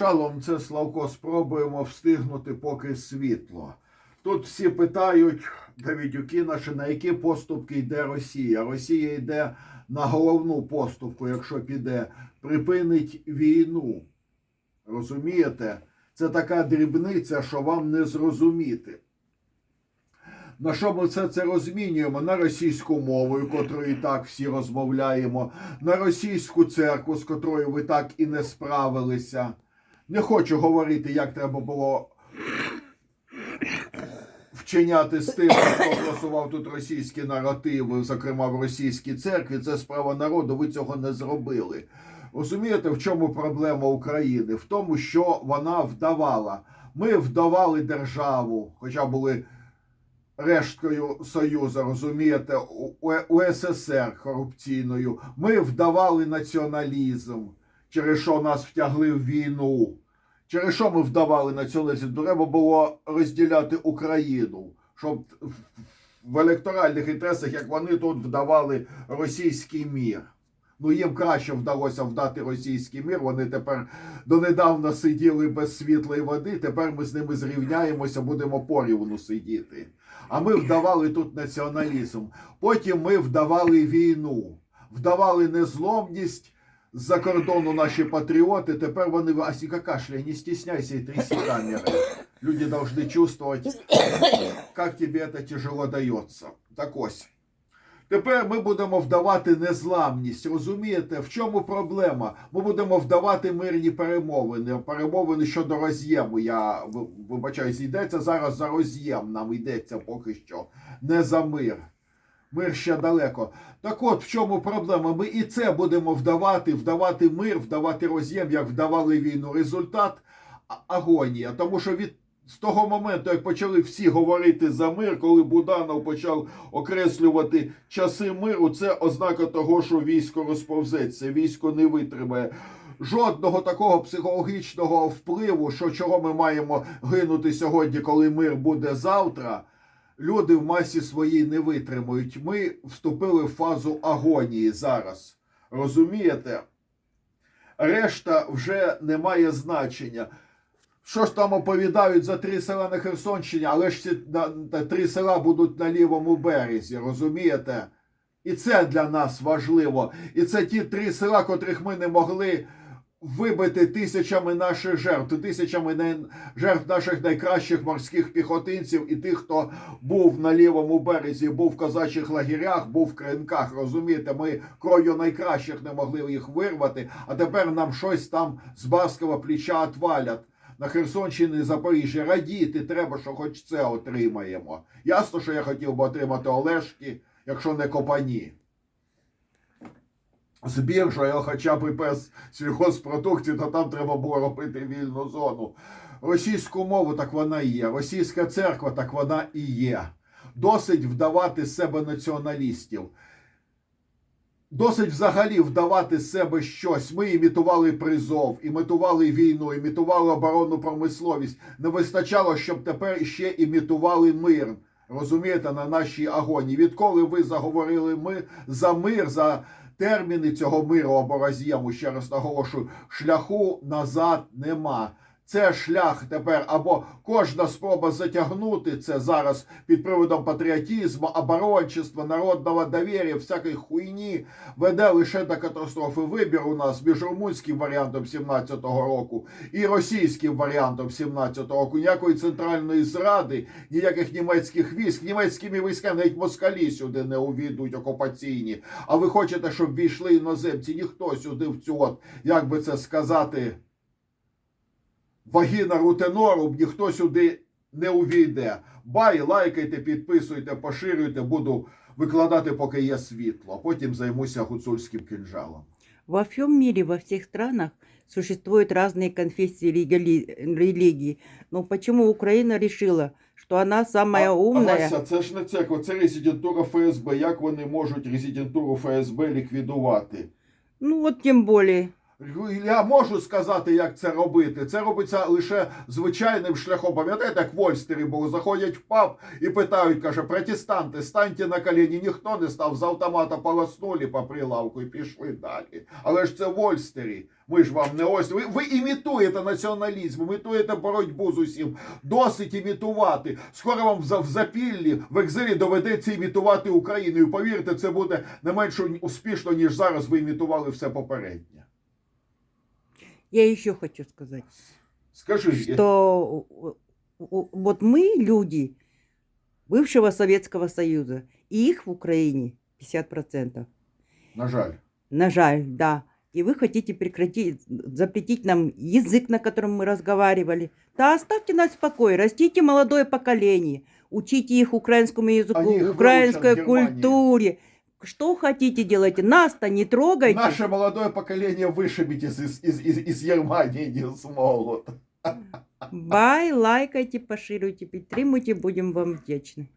Шалом, це Славко, спробуємо встигнути поки світло. Тут всі питають, Давідюки наші, на які поступки йде Росія. Росія йде на головну поступку, якщо піде, припинить війну. Розумієте? Це така дрібниця, що вам не зрозуміти. На що ми все це розмінюємо? На російську мову, котрою і так всі розмовляємо, на російську церкву, з котрою ви так і не справилися. Не хочу говорити, як треба було вчиняти з тим, хто просував тут російські наративи, зокрема в російській церкві. Це справа народу, ви цього не зробили. Розумієте, в чому проблема України? В тому, що вона вдавала. Ми вдавали державу, хоча були решткою Союзу, розумієте, УССР корупційною. Ми вдавали націоналізм, через що нас втягли в війну. Через що ми вдавали націоналізм? Треба було розділяти Україну, щоб в електоральних інтересах, як вони тут вдавали російський мір. Ну, їм краще вдалося вдати російський мір. Вони тепер донедавна сиділи без світла і води. Тепер ми з ними зрівняємося, будемо порівну сидіти. А ми вдавали тут націоналізм. Потім ми вдавали війну, вдавали незломність З-за кордону наші патріоти, тепер вони Асіка кашляй, не стесняйся и тряси камеры. Люди должны чувствовать, как тебе это тяжело дається. Так ось. Тепер ми будемо вдавати незламність. Розумієте, в чому проблема? Ми будемо вдавати мирні перемовини, перемовини щодо роз'єму. Я ви- вибачаюсь, йдеться зараз за роз'єм. Нам йдеться поки що, не за мир. Мир ще далеко. Так от в чому проблема? Ми і це будемо вдавати, вдавати мир, вдавати роз'єм, як вдавали війну. Результат агонія. Тому що від з того моменту, як почали всі говорити за мир, коли Буданов почав окреслювати часи миру, це ознака того, що військо розповзеться, військо не витримає. Жодного такого психологічного впливу, що чого ми маємо гинути сьогодні, коли мир буде завтра. Люди в масі своїй не витримують. Ми вступили в фазу агонії зараз. Розумієте? Решта вже не має значення. Що ж там оповідають за три села на Херсонщині, але ж ці три села будуть на лівому березі, розумієте? І це для нас важливо. І це ті три села, котрих ми не могли вибити тисячами наших жертв, тисячами не- жертв наших найкращих морських піхотинців і тих, хто був на лівому березі, був в козачих лагерях, був в кринках. Розумієте, ми кров'ю найкращих не могли їх вирвати, а тепер нам щось там з барського плеча отвалять. На Херсонщині і Запоріжжі радіти треба, що хоч це отримаємо. Ясно, що я хотів би отримати Олешки, якщо не Копані. Я хоча б без сільгоспродукції, то там треба було робити вільну зону. Російську мову так вона і є. Російська церква так вона і є. Досить вдавати себе націоналістів. Досить взагалі вдавати себе щось. Ми імітували призов, імітували війну, імітували оборонну промисловість. Не вистачало, щоб тепер ще імітували мир. Розумієте, на нашій агоні. Відколи ви заговорили ми за мир, за терміни цього миру або раз'єму ще раз наголошую, шляху назад нема. Це шлях тепер або кожна спроба затягнути це зараз під приводом патріотизму, оборончества, народного довір'я, всякої хуйні веде лише до катастрофи. Вибір у нас між румунським варіантом 17-го року і російським варіантом 17-го року. Ніякої центральної зради, ніяких німецьких військ, німецькими військами навіть москалі сюди не увійдуть окупаційні. А ви хочете, щоб війшли іноземці? Ніхто сюди в цю от, як би це сказати, вагіна рутенору ніхто сюди не увійде. Бай, лайкайте, підписуйте, поширюйте, буду викладати, поки є світло, а потім займуся гуцульським кинжалом. Во всем мире, во всех странах существуют разные конфессии религи- религий. Но почему Украина решила, что она самая А- умная? Ася, це ж не церква, це резидентура ФСБ. Як вони можуть резидентуру ФСБ ліквідувати? Ну вот тем более. Я можу сказати, як це робити. Це робиться лише звичайним шляхом. Пам'ятаєте, як в Ольстері було, заходять в паб і питають, каже, протестанти, станьте на коліні. Ніхто не став з автомата полоснули по прилавку і пішли далі. Але ж це в Ольстері. Ми ж вам не ось. Ви, ви імітуєте націоналізм, імітуєте боротьбу з усім. Досить імітувати. Скоро вам в запіллі в екзилі доведеться імітувати Україну. І повірте, це буде не менш успішно, ніж зараз ви імітували все попереднє. Я еще хочу сказать, Скажи, что вот мы люди бывшего Советского Союза, и их в Украине 50%. на жаль. На жаль, да. И вы хотите прекратить, запретить нам язык, на котором мы разговаривали. Да оставьте нас в покое, растите молодое поколение, учите их украинскому языку, Они украинской в Германии. Что хотите делайте, нас-то не трогайте. Наше молодое поколение вышибить из, из, из, из, из Германии не смогут. Бай, лайкайте, поширюйте, підтримуйте, будем вам вдячны.